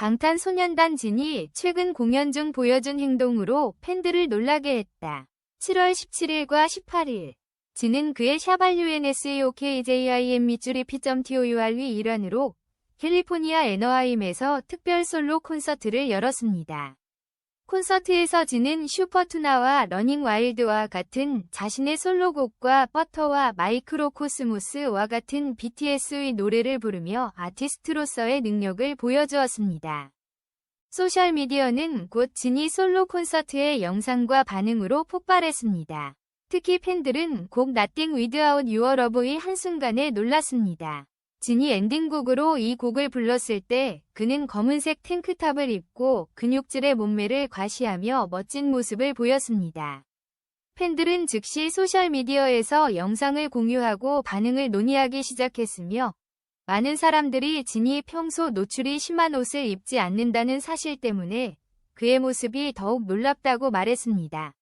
방탄소년단 진이 최근 공연 중 보여준 행동으로 팬들을 놀라게 했다. 7월 17일과 18일 진은 그의 샤발유NSEOKJIM 밑줄이 P.TOUR의 일환으로 캘리포니아 애너하임에서 특별 솔로 콘서트를 열었습니다. 콘서트에서 진은 슈퍼투나와 러닝 와일드와 같은 자신의 솔로곡과 버터와 마이크로 코스모스와 같은 BTS의 노래를 부르며 아티스트로서의 능력을 보여주었습니다. 소셜미디어는 곧 진이 솔로 콘서트의 영상과 반응으로 폭발했습니다. 특히 팬들은 곡 Nothing Without Your Love의 한순간에 놀랐습니다. 진이 엔딩곡으로 이 곡을 불렀을 때 그는 검은색 탱크탑을 입고 근육질의 몸매를 과시하며 멋진 모습을 보였습니다. 팬들은 즉시 소셜미디어에서 영상을 공유하고 반응을 논의하기 시작했으며 많은 사람들이 진이 평소 노출이 심한 옷을 입지 않는다는 사실 때문에 그의 모습이 더욱 놀랍다고 말했습니다.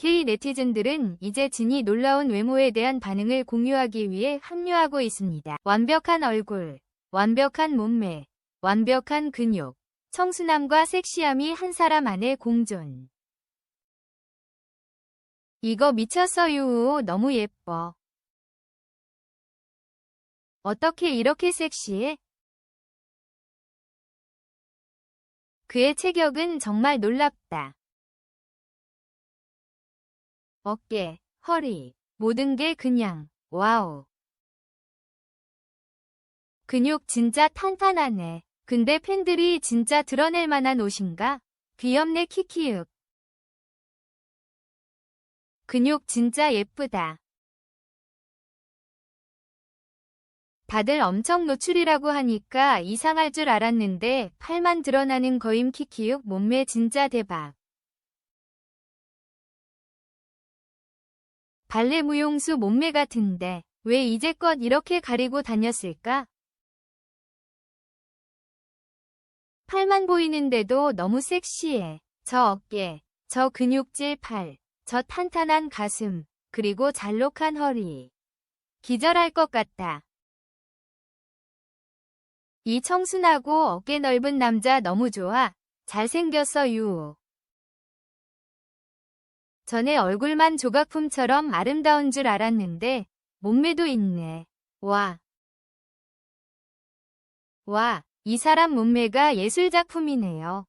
K 네티즌들은 이제 진이 놀라운 외모에 대한 반응을 공유하기 위해 합류하고 있습니다. 완벽한 얼굴, 완벽한 몸매, 완벽한 근육, 청순함과 섹시함이 한 사람 안에 공존. 이거 미쳤어 유우 너무 예뻐. 어떻게 이렇게 섹시해? 그의 체격은 정말 놀랍다. 어깨, 허리, 모든 게 그냥 와우. 근육 진짜 탄탄하네. 근데 팬들이 진짜 드러낼 만한 옷인가? 귀엽네 키키윽. 근육 진짜 예쁘다. 다들 엄청 노출이라고 하니까 이상할 줄 알았는데 팔만 드러나는 거임 키키윽 몸매 진짜 대박. 발레 무용수 몸매 같은데 왜 이제껏 이렇게 가리고 다녔을까? 팔만 보이는데도 너무 섹시해. 저 어깨, 저 근육질 팔, 저 탄탄한 가슴, 그리고 잘록한 허리. 기절할 것 같다. 이 청순하고 어깨 넓은 남자 너무 좋아. 잘생겼어 유. 전에 얼굴만 조각품처럼 아름다운 줄 알았는데 몸매도 있네. 와. 와, 이 사람 몸매가 예술작품이네요.